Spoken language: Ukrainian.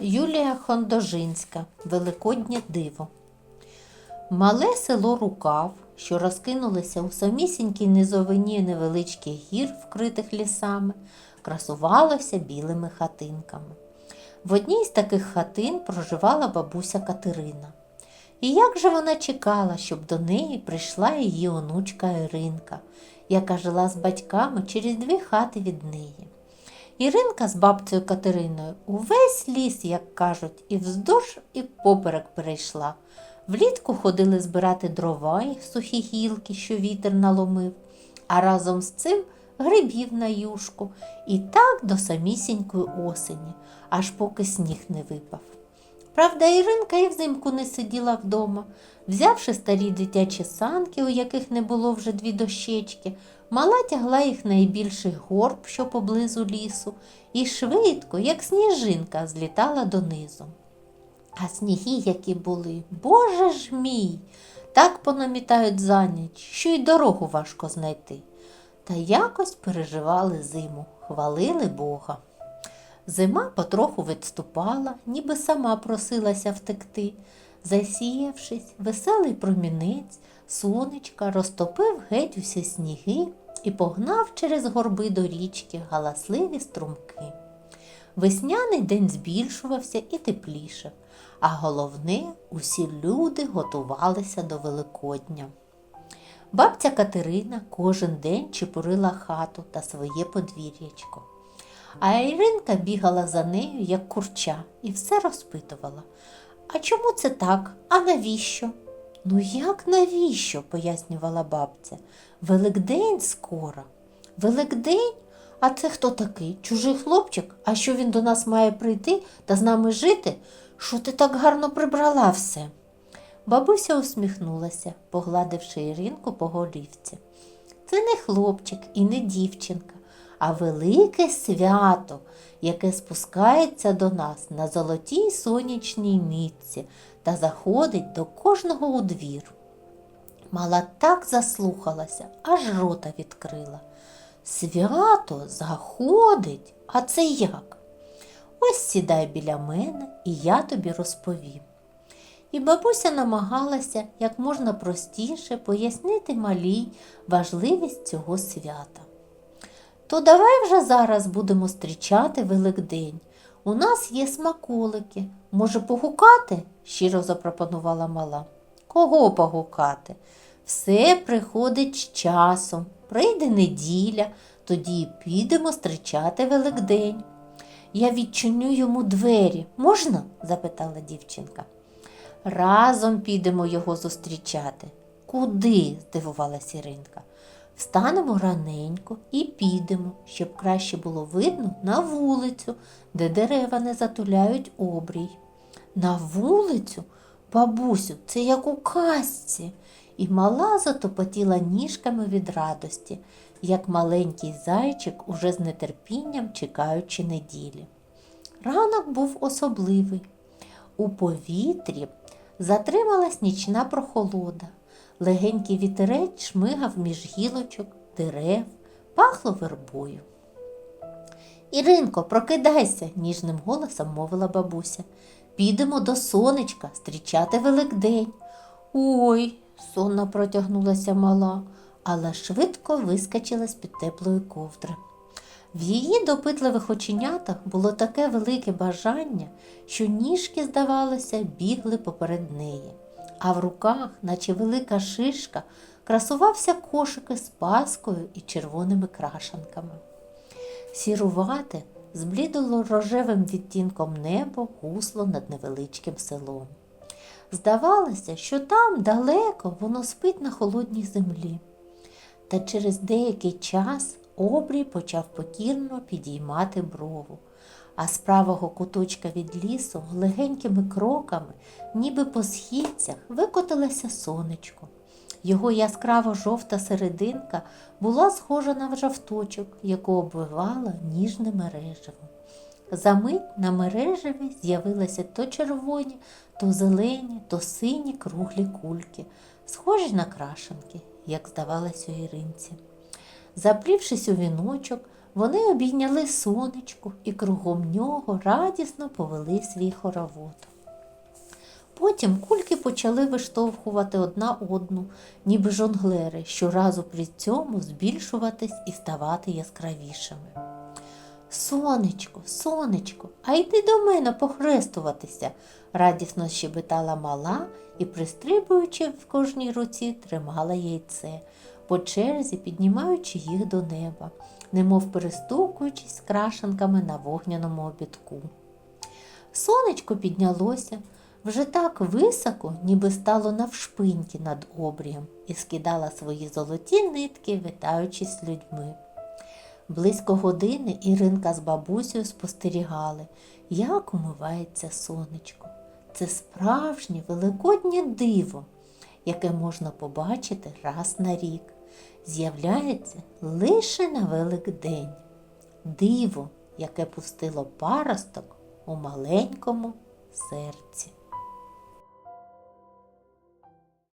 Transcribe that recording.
Юлія Хондожинська Великоднє диво. Мале село Рукав, що розкинулося у самісінькій низовині невеличких гір, вкритих лісами, красувалося білими хатинками. В одній з таких хатин проживала бабуся Катерина. І як же вона чекала, щоб до неї прийшла її онучка Іринка, яка жила з батьками через дві хати від неї. Іринка з бабцею Катериною увесь ліс, як кажуть, і вздовж, і поперек перейшла. Влітку ходили збирати дрова й сухі гілки, що вітер наломив, а разом з цим грибів на юшку, і так до самісінької осені, аж поки сніг не випав. Правда, Іринка і взимку не сиділа вдома. Взявши старі дитячі санки, у яких не було вже дві дощечки, мала тягла їх найбільший горб, що поблизу лісу, і швидко, як сніжинка, злітала донизу. А сніги, які були, боже ж мій, так понамітають за ніч, що й дорогу важко знайти. Та якось переживали зиму, хвалили Бога. Зима потроху відступала, ніби сама просилася втекти. Засіявшись, веселий промінець, сонечка розтопив геть усі сніги і погнав через горби до річки галасливі струмки. Весняний день збільшувався і теплішав, а головне, усі люди готувалися до Великодня. Бабця Катерина кожен день чепурила хату та своє подвір'ячко. А Іринка бігала за нею, як курча, і все розпитувала. А чому це так? А навіщо? Ну як навіщо? пояснювала бабця. Великдень скоро. Великдень? А це хто такий? Чужий хлопчик? А що він до нас має прийти та з нами жити? Що ти так гарно прибрала все? Бабуся усміхнулася, погладивши Іринку по голівці. Це не хлопчик і не дівчинка, а велике свято, яке спускається до нас на золотій сонячній мітці та заходить до кожного у двір. Мала так заслухалася, аж рота відкрила. Свято заходить, а це як? Ось сідай біля мене, і я тобі розповім. І бабуся намагалася як можна простіше пояснити малій важливість цього свята. То давай вже зараз будемо зустрічати Великдень. У нас є смаколики. Може, погукати? щиро запропонувала мала. Кого погукати? Все приходить з часом. Прийде неділя, тоді підемо зустрічати Великдень. Я відчиню йому двері. Можна? запитала дівчинка. Разом підемо його зустрічати. Куди? здивувалася Іринка. Встанемо раненько і підемо, щоб краще було видно на вулицю, де дерева не затуляють обрій. На вулицю? Бабусю, це як у казці. І мала затопотіла ніжками від радості, як маленький зайчик, уже з нетерпінням чекаючи неділі. Ранок був особливий. У повітрі затрималась нічна прохолода. Легенький вітерець шмигав між гілочок, дерев, пахло вербою. Іринко, прокидайся, ніжним голосом мовила бабуся. Підемо до сонечка зустрічати Великдень. Ой, сонно протягнулася мала, але швидко вискочила з-під теплої ковдри. В її допитливих оченятах було таке велике бажання, що ніжки, здавалося, бігли поперед неї, а в руках, наче велика шишка, красувався кошики з паскою і червоними крашанками. Сірувате, з блідоло-рожевим відтінком небо гусло над невеличким селом. Здавалося, що там далеко воно спить на холодній землі. Та через деякий час обрій почав покірно підіймати брову, а з правого куточка від лісу легенькими кроками, ніби по східцях, викотилося сонечко. Його яскраво жовта серединка була схожа на жовточок, яку обвивала ніжне мережево. Замить на мережеві з'явилися то червоні, то зелені, то сині круглі кульки, схожі на крашенки, як здавалось у Іринці. Заплівшись у віночок, Вони обійняли сонечко і кругом нього радісно повели свій хоровод. Потім кульки почали виштовхувати одна одну, ніби жонглери, щоразу при цьому збільшуватись і ставати яскравішими. Сонечко, сонечко, а йди до мене похрестуватися, радісно щебетала мала і, пристрибуючи в кожній руці, тримала яйце, по черзі піднімаючи їх до неба, немов перестукуючись крашенками на вогняному обідку. Сонечко піднялося вже так високо, ніби стало навшпиньки над обрієм і скидала свої золоті нитки, витаючись з людьми. Близько години Іринка з бабусею спостерігали, як умивається сонечко. Це справжнє великоднє диво, яке можна побачити раз на рік. З'являється лише на Великдень. Диво, яке пустило паросток у маленькому серці.